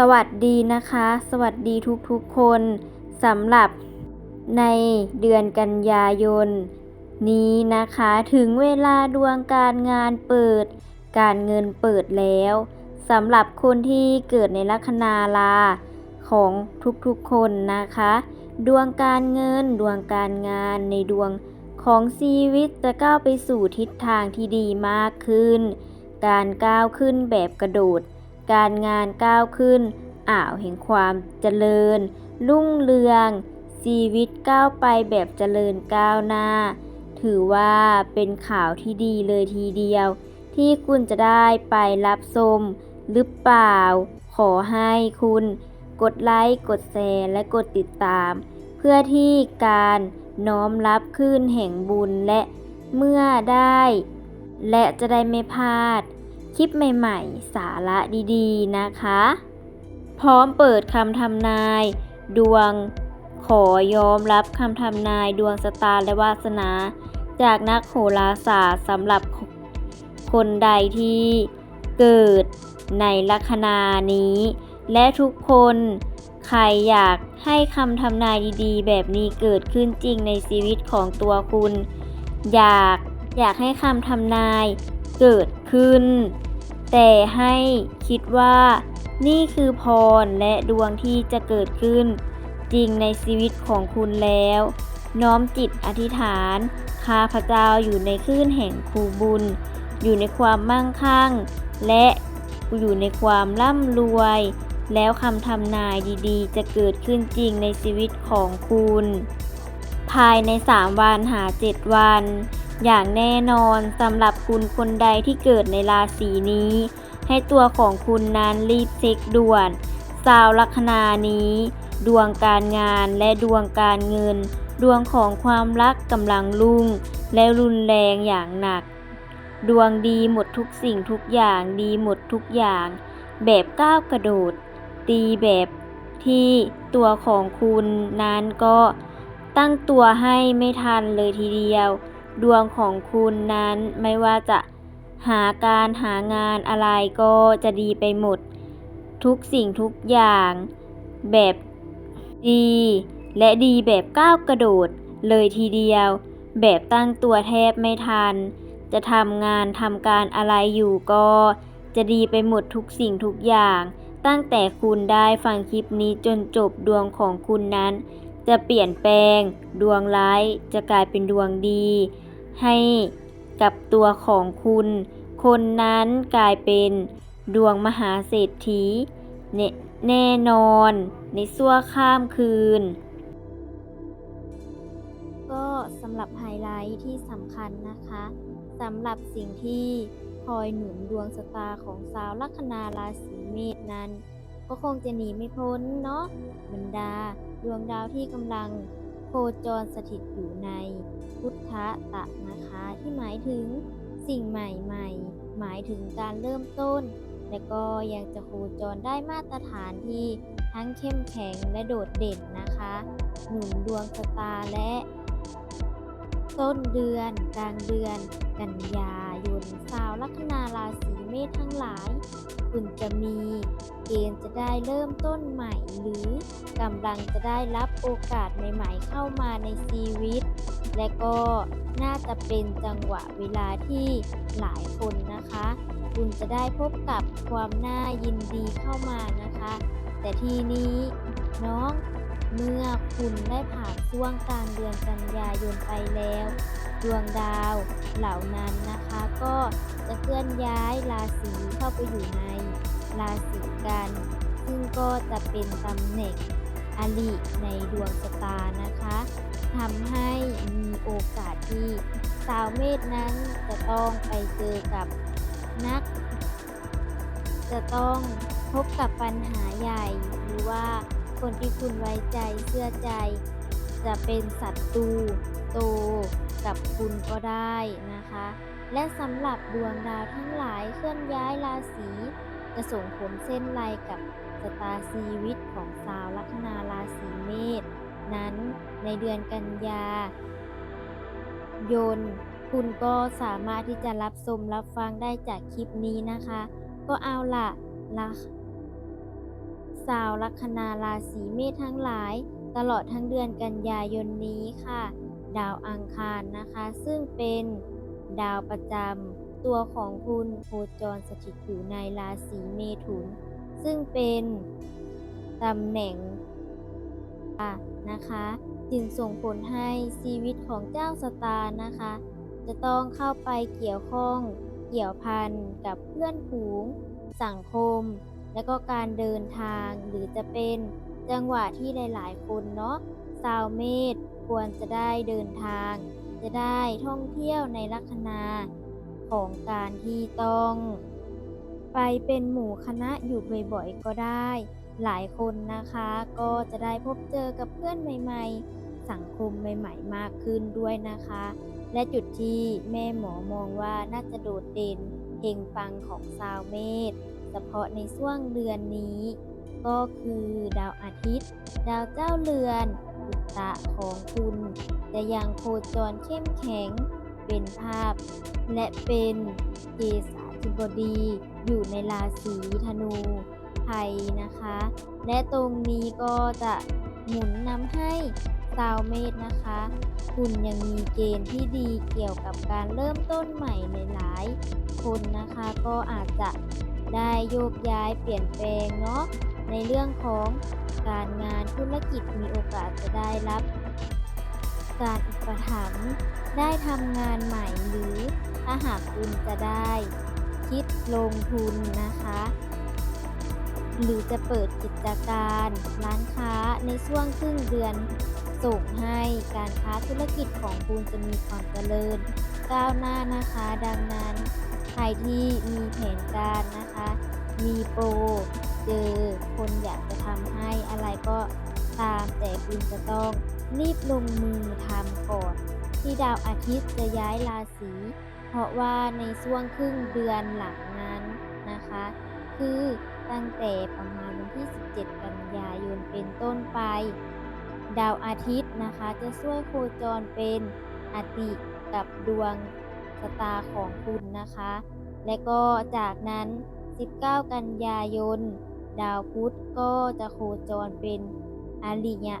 สวัสดีนะคะ สวัสดีทุกๆคนสำหรับในเดือนกันยายน นี้นะคะถึงเวลาดวงการงานเปิด การเงินเปิดแล้วสำหรับคนที่เกิดในลัคนาราของทุกๆคนนะคะ ดวงการเงินดวงการงานในดวงของชีวิตจะก้าวไปสู่ทิศทางที่ดีมากขึ้น การก้าวขึ้นแบบกระโดด การงานก้าวขึ้น อ่าวแห่งความเจริญ รุ่งเรือง ชีวิตก้าวไปแบบเจริญก้าวหน้า ถือว่าเป็นข่าวที่ดีเลยทีเดียว ที่คุณจะได้ไปรับชมหรือเปล่า ขอให้คุณกดไลค์ กดแชร์ และกดติดตาม เพื่อที่การน้อมรับขึ้นแห่งบุญและเมื่อได้ และจะได้ไม่พลาด คลิปใหม่ๆ สาระดีๆนะคะ พร้อมเปิดคำทำนาย ดวงขอยอมรับคำทำนายดวงสตาร์และวาสนา จากนักโหราศาสตร์สำหรับคนใดที่เกิดในลัคนานี้ และทุกคนใครอยากให้คำทำนายดีๆ แบบนี้เกิดขึ้นจริงในชีวิตของตัวคุณ อยากอยากให้คำทำนายเกิดขึ้น แต่ให้คิดว่านี่คือพรและดวงที่จะเกิดขึ้น จริงในชีวิตของคุณแล้ว น้อมจิตอธิษฐานข้าพระเจ้าอยู่ในคลื่นแห่งครูบุญ อยู่ในความมั่งคั่ง และอยู่ในความร่ำรวย แล้วคำทำนายดีๆ จะเกิดขึ้นจริงในชีวิตของคุณ ภายใน 3 วันหา 7 วัน อย่างแน่นอนสำหรับคุณคนใดที่เกิดในราศีนี้ ให้ตัวของคุณนั้นรีบเช็คด่วนสาวลัคนานี้ ดวงการงานและดวงการเงิน ดวงของความรักกำลังรุ่ง และรุนแรงอย่างหนัก ดวงดีหมดทุกสิ่งทุกอย่างดีหมดทุกอย่าง แบบก้าวกระโดด ตีแบบที่ตัวของคุณนั้นก็ตั้งตัวให้ไม่ทันเลยทีเดียว ดวงของคุณนั้นไม่ว่าจะหาการหางานอะไรก็จะดีไปหมด ทุกสิ่งทุกอย่าง แบบดี และดีแบบก้าวกระโดด เลยทีเดียว แบบตั้งตัวแทบไม่ทัน จะทำงานทำการอะไรอยู่ก็ จะดีไปหมดทุกสิ่งทุกอย่าง ตั้งแต่คุณได้ฟังคลิปนี้จนจบดวงของคุณนั้น จะเปลี่ยนแปลง ดวงร้ายจะกลายเป็นดวงดี ให้กับตัวของคุณ คนนั้นกลายเป็นดวงมหาเศรษฐีแน่นอนในชั่วข้ามคืน ก็สำหรับไฮไลท์ที่สำคัญนะคะสำหรับสิ่งที่คอยหนุนดวงชะตาของสาวลัคนาราศีเมษนั้น ก็คงจะหนีไม่พ้นเนาะบรรดาดวงดาวที่กำลังโคจรสถิตอยู่ในพุทธะตะนะที่หมายถึงสิ่งใหม่ๆ หมายถึงการเริ่มต้น และก็ยังจะโคจรได้มาตรฐานที่ทั้งเข้มแข็งและโดดเด่นนะคะ หนุนดวงชะตาและ ต้นเดือน กลางเดือน กันยา ยนสาวลัคนาราศีเมษทั้งหลาย คุณจะมีเกณฑ์จะได้เริ่มต้นใหม่ หรือกำลังจะได้รับโอกาสใหม่ๆเข้ามาในชีวิต และก็น่าจะเป็นจังหวะเวลาที่หลายคนนะคะ คุณจะได้พบกับความน่ายินดีเข้ามานะคะ แต่ทีนี้น้อง เมื่อคุณได้ผ่านช่วงกลางเดือนกันยายนไปแล้ว ดวงดาวเหล่านั้นนะคะ ก็จะเคลื่อนย้ายราศีเข้าไปอยู่ในราศีกัน ซึ่งก็จะเป็นตำแหน่งอลิในดวงชะตานะคะทำให้มีโอกาสที่สาวเมษนั้นจะต้องไปเจอกับนัก จะต้องพบกับปัญหาใหญ่หรือว่า คนที่คุณไว้ใจเชื่อใจ จะเป็นศัตรูโตกับคุณก็ได้นะคะ และสำหรับดวงดาวทั้งหลายเคลื่อนย้ายราศีจะส่งผลเส้นไรกับสตาร์ชีวิตของสาวลัคนาราศีเมษนั้นในเดือนกันยายนคุณก็สามารถที่จะรับชมรับฟังได้จากคลิปนี้นะคะ ก็เอาล่ะละ ชาวลัคนาราศีเมษทั้งหลาย ตลอดทั้งเดือนกันยายนนี้ค่ะ ดาวอังคารนะคะ ซึ่งเป็นดาวประจำตัวของคุณโคจรสถิตอยู่ในราศีเมถุน ซึ่งเป็นตำแหน่งนะคะ จึงส่งผลให้ชีวิตของเจ้าสตาร์นะคะ จะต้องเข้าไปเกี่ยวข้องเกี่ยวพันกับเพื่อนฝูง สังคม และก็การเดินทางหรือจะเป็นจังหวะที่หลาย ๆ คนเนาะชาวเมษควรจะได้เดินทาง จะได้ท่องเที่ยวในลัคนาของการที่ต้อง ไปเป็นหมู่คณะอยู่บ่อยๆก็ได้ หลายคนนะคะก็จะได้พบเจอกับเพื่อนใหม่ ๆ สังคมใหม่ ๆ มากขึ้นด้วยนะคะ และจุดที่แม่หมอมองว่าน่าจะโดดเด่นเฮงปังของชาวเมษ ฉพาะในช่วงเดือนนี้ ก็คือดาวอาทิตย์ ดาวเจ้าเรือนอุตตะของคุณ จะยังโคจรเข้มแข็ง เป็นภาพ และเป็นเกษาธิบดี อยู่ในราศีธนูไทยนะคะ และตรงนี้ก็จะหมุนนำให้ชาวเมษนะคะ คุณยังมีเกณฑ์ที่ดีเกี่ยวกับการเริ่มต้นใหม่ในหลายคนนะคะก็อาจจะ ได้โยกย้ายเปลี่ยนแปลงเนาะในเรื่องของการงานธุรกิจมีโอกาสจะได้รับ การอุปถัมภ์ได้ทำงานใหม่หรือถ้าหากคุณจะได้ คิดลงทุนนะคะ หรือจะเปิดกิจการร้านค้าในช่วงครึ่งเดือนส่งให้การค้าธุรกิจของคุณจะมีความเจริญ ก้าวหน้านะคะ ดังนั้นใครที่มีแผนการนะคะ มีโปรเจอคนอยากจะทำให้อะไรก็ตามแต่คุณจะต้องรีบลงมือทำก่อน ที่ดาวอาทิตย์จะย้ายราศี เพราะว่าในช่วงครึ่งเดือนหลังนั้นนะคะ คือตั้งแต่ประมาณวันที่ 17 กันยายนเป็นต้นไป ดาวอาทิตย์นะคะจะช่วยโคจรเป็นอติกับดวงชะตาของคุณนะคะ และก็จากนั้น 19 กันยายน ดาวพุธก็จะโคจรเป็นอริยะ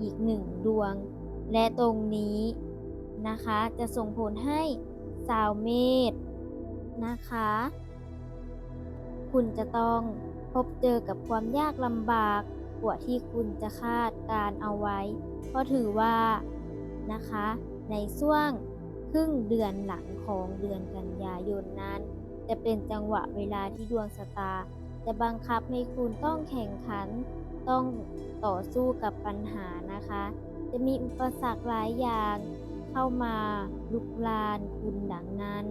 อีกหนึ่งดวง และตรงนี้นะคะจะส่งผลให้สาวเมษนะคะ คุณจะต้องพบเจอกับความยากลำบากกว่าที่คุณจะคาดการเอาไว้ เพราะถือว่านะคะในช่วงครึ่งเดือนหลังของเดือนกันยายนนั้น จะเป็นจังหวะเวลาที่ดวงชะตา จะบังคับให้คุณต้องแข่งขัน ต้องต่อสู้กับปัญหานะคะ จะมีอุปสรรคหลายอย่าง เข้ามาลุกลานคุณดังนั้น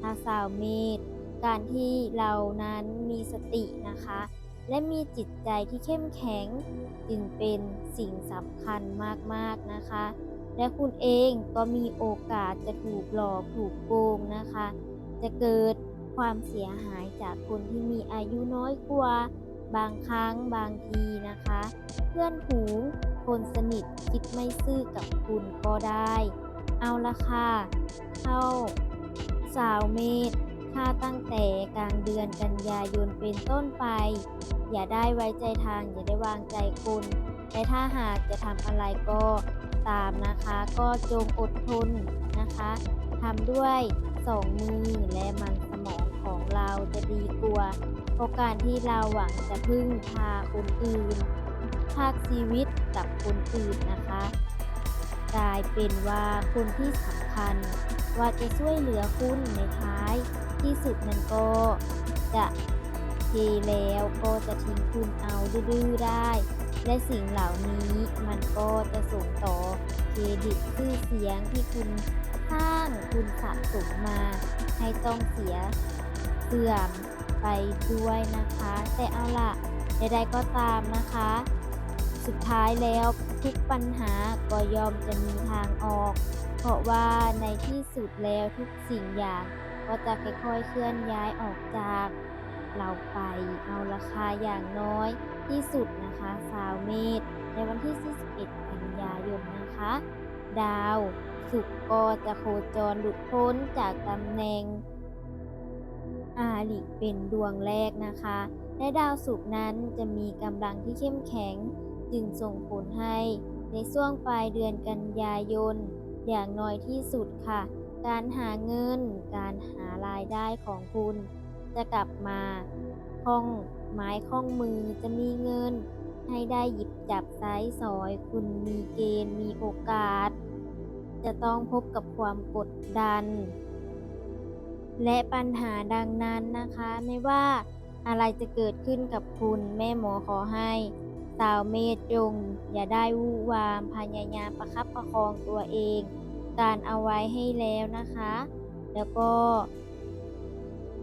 ถ้าสาวเมษการที่เรานั้นมีสตินะคะ และมีจิตใจที่เข้มแข็งจึงเป็นสิ่งสำคัญมากๆนะคะ และคุณเองก็มีโอกาสจะถูกหลอกถูกโกงนะคะ จะเกิด ความเสียหายจากคนที่มีอายุน้อยกว่า บางครั้งบางทีนะคะ เพื่อนหูคนสนิทคิดไม่ซื่อกับคุณก็ได้ เอาละค่ะเข้า สาวเมษถ้าตั้งแต่กลางเดือนกันยายนเป็นต้นไป อย่าได้ไว้ใจทางอย่าได้วางใจคนแต่ถ้าหากจะทำอะไรก็ตามนะคะ ก็จงอดทนนะคะทำด้วย สองมือและมันสมองของเราจะดีกว่าเพราะการที่เราหวังจะพึ่งพาคนอื่น ภาคชีวิตกับคนอื่นนะคะ กลายเป็นว่าคนที่สำคัญว่าจะช่วยเหลือคุณในท้ายที่สุดนั้นก็จะเทแล้วก็จะทิ้งคุณเอาดื้อได้ และสิ่งเหล่านี้มันก็จะส่งต่อเครดิตชื่อเสียงที่คุณ สร้างคุณสะสมมา ให้ต้องเสียเสื่อมไปด้วยนะคะ แต่เอาล่ะใดๆก็ตามนะคะ สุดท้ายแล้วทุกปัญหาก็ยอมจะมีทางออก เพราะว่าในที่สุดแล้วทุกสิ่งอย่างก็จะค่อยๆเคลื่อนย้ายออกจาก เราไปเอาราคาอย่างน้อยที่สุดนะคะสาวเมษในวันที่ 41 กันยายนนะคะ ดาว ศุกก็จะโคจรหลุดพ้นจากตำแหน่ง อาลิเป็นดวงแรกนะคะ และดาวศุกนั้นจะมีกำลังที่เข้มแข็ง จึงส่งผลให้ในช่วงปลายเดือนกันยายน อย่างน้อยที่สุดค่ะ การหาเงิน การหารายได้ของคุณ จะกลับมาคล่องไม้คล่องมือจะมีเงิน ให้ได้หยิบจับไซสอย คุณมีเกณฑ์มีโอกาส จะต้องพบกับความกดดัน และปัญหาดังนั้นนะคะ ไม่ว่าอะไรจะเกิดขึ้นกับคุณแม่หมอขอให้สาวเมษจง อย่าได้วู่วามพยายามประคับประคองตัวเอง การเอาไว้ให้แล้วนะคะ แล้วก็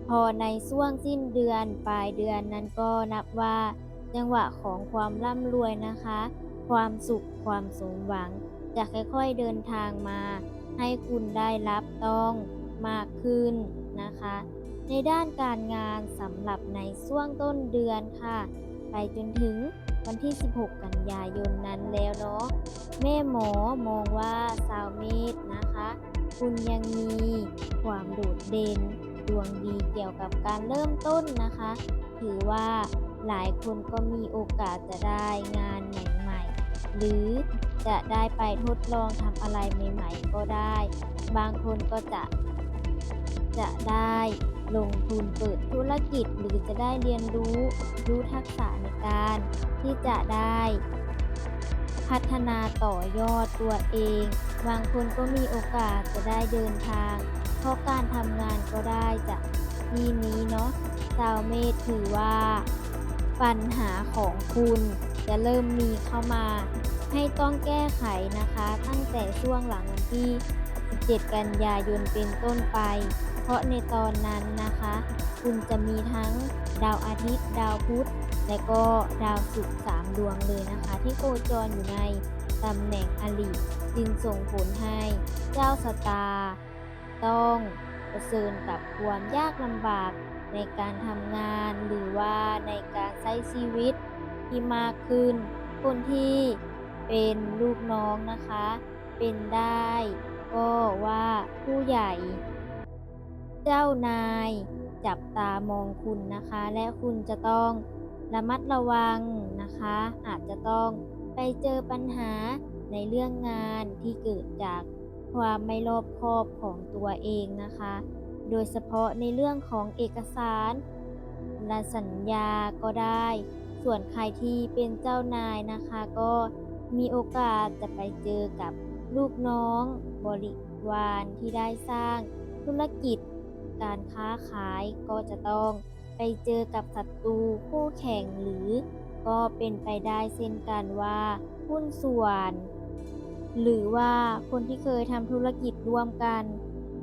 พอในช่วงสิ้นเดือนปลายเดือนนั้นก็นับว่าจังหวะของความร่ำรวยนะคะ ความสุขความสมหวัง จะค่อยๆเดินทางมา ให้คุณได้รับต้องมากขึ้นนะคะ ในด้านการงานสำหรับในช่วงต้นเดือนค่ะ ไปจนถึงวันที่ 16 กันยายนนั้นแล้วเนาะแม่หมอมองว่าสาวเมษนะคะ คุณยังมีความโดดเด่นดวงดีเกี่ยวกับการเริ่มต้นนะคะ ถือว่าหลายคนก็มีโอกาสจะได้งานใหรือจะได้ไปทดลองทำอะไรใหม่ๆก็ได้ บางคนก็จะจะได้ลงทุนเปิดธุรกิจหรือจะได้เรียนรู้รู้ทักษะในการที่จะได้ พัฒนาต่อยอดตัวเอง บางคนก็มีโอกาสจะได้เดินทาง เพราะการทำงานก็ได้จากที่นี้เนาะชาวเมษถือว่า ปัญหาของคุณจะเริ่มมีเข้ามา ให้ต้องแก้ไขนะคะ ตั้งแต่ช่วงหลังวันที่ 17 กันยายนเป็นต้นไป เพราะในตอนนั้นนะคะ คุณจะมีทั้งดาวอาทิตย์ ดาวพุธ และก็ดาวศุกร์สามดวงเลยนะคะ ที่โคจรอยู่ในตำแหน่งอลิจึงส่งผลให้เจ้าสตาร์ต้องเผชิญกับความยากลำบากในการทำงานหรือว่าในการใช้ชีวิตที่มากขึ้นคนที่ เป็นลูกน้องนะคะ เป็นได้ก็ว่าผู้ใหญ่ เจ้านายจับตามองคุณนะคะ และคุณจะต้องระมัดระวังนะคะ อาจจะต้องไปเจอปัญหาในเรื่องงานที่เกิดจากความไม่รอบคอบของตัวเองนะคะ โดยเฉพาะในเรื่องของเอกสารและสัญญาก็ได้ ส่วนใครที่เป็นเจ้านายนะคะก็ มีโอกาสจะไปเจอกับลูกน้อง บริวารที่ได้สร้างธุรกิจ การค้าขายก็จะต้องไปเจอกับศัตรูคู่แข่งหรือก็เป็นไปได้เช่นกันว่าหุ้นส่วน หรือว่าคนที่เคยทำธุรกิจร่วมกัน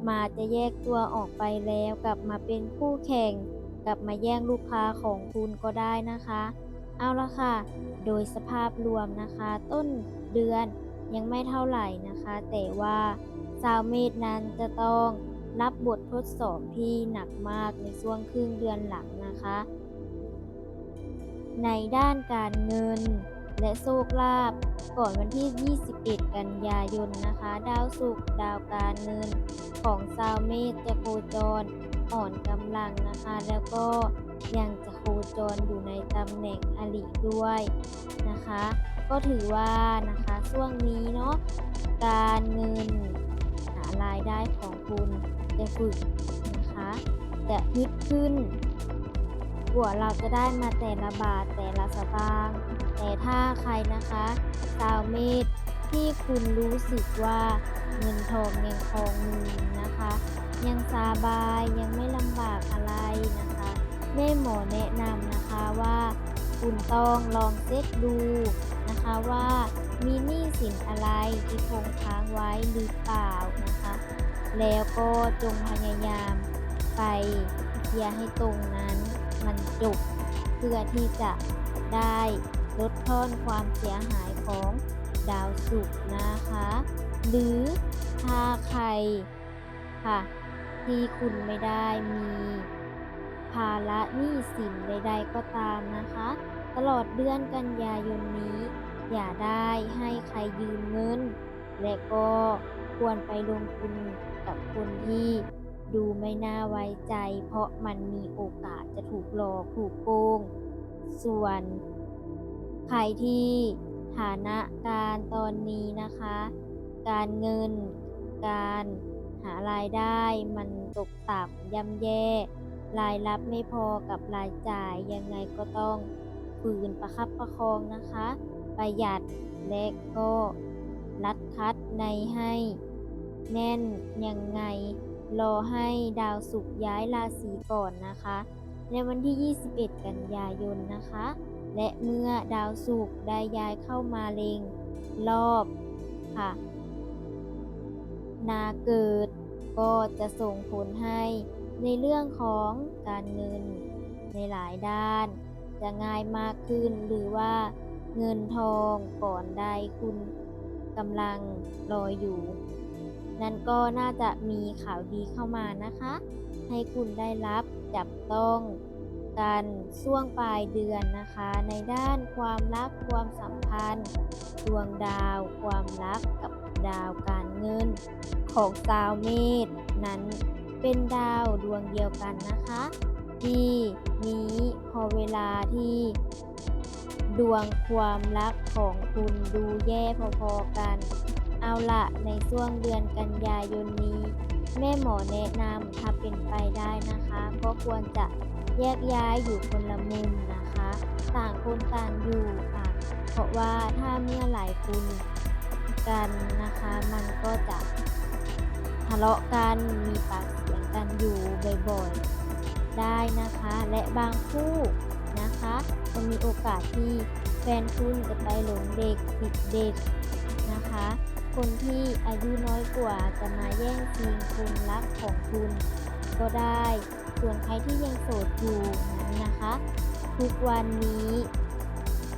มาจะแยกตัวออกไปแล้วกลับมาเป็นคู่แข่ง กลับมาแย่งลูกค้าของคุณก็ได้นะคะ เอาละค่ะ โดยสภาพรวมนะคะ ต้นเดือนยังไม่เท่าไหร่นะคะ แต่ว่าชาวเมษนั้นจะต้องรับบททดสอบที่หนักมากในช่วงครึ่งเดือนหลังนะคะ ในด้านการเงินและโชคลาภก่อนวันที่ 21 กันยายนนะคะ ดาวศุกร์ดาวการเงินของชาวเมษจะโคจรอ่อนกำลังนะคะ แล้วก็ ยังจะโคจรอยู่ในตำแหน่งอริด้วยนะคะ ก็ถือว่านะคะช่วงนี้เนาะการเงินหารายได้ของคุณจะฝึกนะคะจะฮึดขึ้นกว่าเราจะได้มาแต่ละบาทแต่ละสตางค์แต่ถ้าใครนะคะชาวเมษที่คุณรู้สึกว่าเงินทองยังคองมือนะคะ ยังสบายยังไม่ลำบากอะไรนะคะ แม่หมอแนะนำนะคะว่า คุณต้องลองเช็คดูนะคะว่ามีหนี้สินอะไรที่คงค้างไว้หรือเปล่านะคะ แล้วก็จงพยายามไปเคลียร์ให้ตรงนั้นมันจบเพื่อที่จะได้ลดทอนความเสียหายของดาวศุกร์นะคะ หรือถ้าใครค่ะ ที่คุณไม่ได้มีาระหนี้สินใดๆก็ตามนะคะ ตลอดเดือนกันยายนนี้ อย่าได้ให้ใครยืมเงิน และก็ควรไปลงทุนกับคนที่ดูไม่น่าไว้ใจ เพราะมันมีโอกาสจะถูกหลอกถูกโกง ส่วนใครที่ฐานะการตอนนี้นะคะ การเงิน การหารายได้มันตกต่ำย่ำแย่ รายรับไม่พอกับรายจ่ายยังไงก็ต้องฝืนประคับประคองนะคะ ประหยัดและก็รัดคัดในให้ แน่นยังไง รอให้ดาวศุกย้ายราศีก่อนนะคะ ในวันที่ 21 กันยายนนะคะ และเมื่อดาวศุกได้ย้ายเข้ามาเล็งรอบค่ะ นาเกิดก็จะส่งผลให้ ในเรื่องของการเงินในหลายด้าน จะง่ายมากขึ้นหรือว่าเงินทองก่อนได้คุณกำลังรออยู่ นั่นก็น่าจะมีข่าวดีเข้ามานะคะ ให้คุณได้รับจับต้องกันช่วงปลายเดือนนะคะ ในด้านความรักความสัมพันธ์ดวงดาว ความรักกับดาวการเงิน ของดาวเมษนั้น เป็นดาวดวงเดียวกันนะคะที่นี้พอเวลาที่ ดวงความรักของคุณดูแย่พอๆกัน เอาละในช่วงเดือนกันยายนนี้ แม่หมอแนะนำถ้าเป็นไปได้นะคะ ก็ควรจะแยกย้ายอยู่คนละมุมนะคะ ต่างคนต่างอยู่ค่ะ เพราะว่าถ้าเมื่อหลายคุณกันนะคะ มันก็จะ ทะเลาะกันมีปากเสียงกันอยู่บ่อยๆ ได้นะคะ และบางคู่นะคะจะมีโอกาสที่แฟนคุณจะไปหลงเด็กติดเด็กนะคะ คนที่อายุน้อยกว่าจะมาแย่งชิงคุณรักของคุณ ก็ได้ ส่วนใครที่ยังโสดอยู่นั้นนะคะ ทุกวันนี้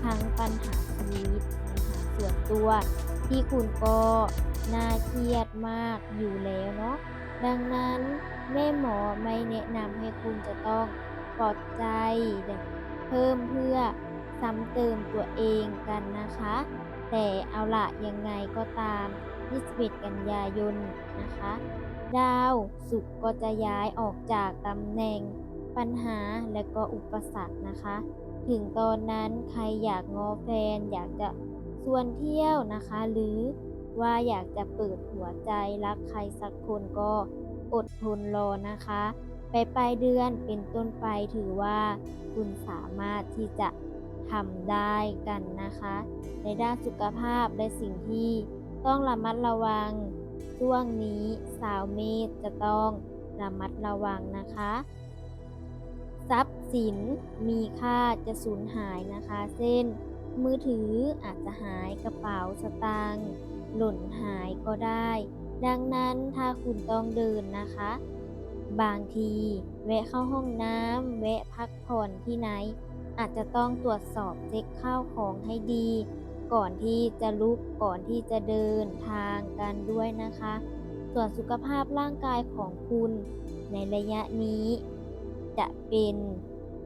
ทั้งปัญหาชีวิตปัญหาส่วนตัวที่คุณก็ น่าเครียดมากอยู่แล้วเนาะดังนั้นแม่หมอไม่แนะนำให้คุณจะต้องปลอดใจ เพิ่มเพื่อซ้ำเติมตัวเองกันนะคะ แต่เอาละยังไงก็ตาม 21 กันยายนนะคะ ดาวศุกก็จะย้ายออกจากตำแหน่งปัญหาและก็อุปสรรคนะคะ ถึงตอนนั้นใครอยากงอแฟนอยากจะชวนเที่ยวนะคะ หรือ ว่าอยากจะเปิดหัวใจรักใครสักคนก็อดทนรอนะคะ ไปปลายเดือนเป็นต้นไปถือว่า คุณสามารถที่จะทำได้กันนะคะ ในด้านสุขภาพและสิ่งที่ต้องระมัดระวัง ช่วงนี้สาวเมษจะต้องระมัดระวังนะคะ ทรัพย์สินมีค่าจะสูญหายนะคะ เช่นมือถืออาจจะหายกระเป๋าสตางค์ หล่นหายก็ได้ ดังนั้นถ้าคุณต้องเดินนะคะ บางที แวะเข้าห้องน้ำแวะพักผ่อนที่ไหน อาจจะต้องตรวจสอบเช็คข้าวของให้ดี ก่อนที่จะลุกก่อนที่จะเดินทางกันด้วยนะคะ ส่วนสุขภาพร่างกายของคุณในระยะนี้ จะเป็น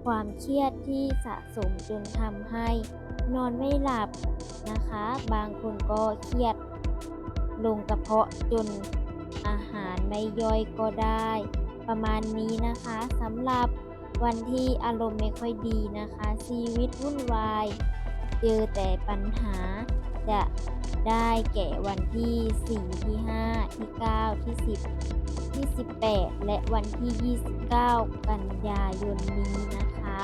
ความเครียดที่สะสมจนทำให้นอนไม่หลับนะคะ บางคนก็เครียด ลงกระเพาะจนอาหารไม่ย่อยก็ได้ ประมาณนี้นะคะสำหรับวันที่อารมณ์ไม่ค่อยดีนะคะ ชีวิตวุ่นวาย เจอแต่ปัญหาจะได้แก่วันที่ 4 ที่ 5 ที่ 9 ที่ 10 ที่ 18 และวันที่ 29 กันยายนนี้นะคะ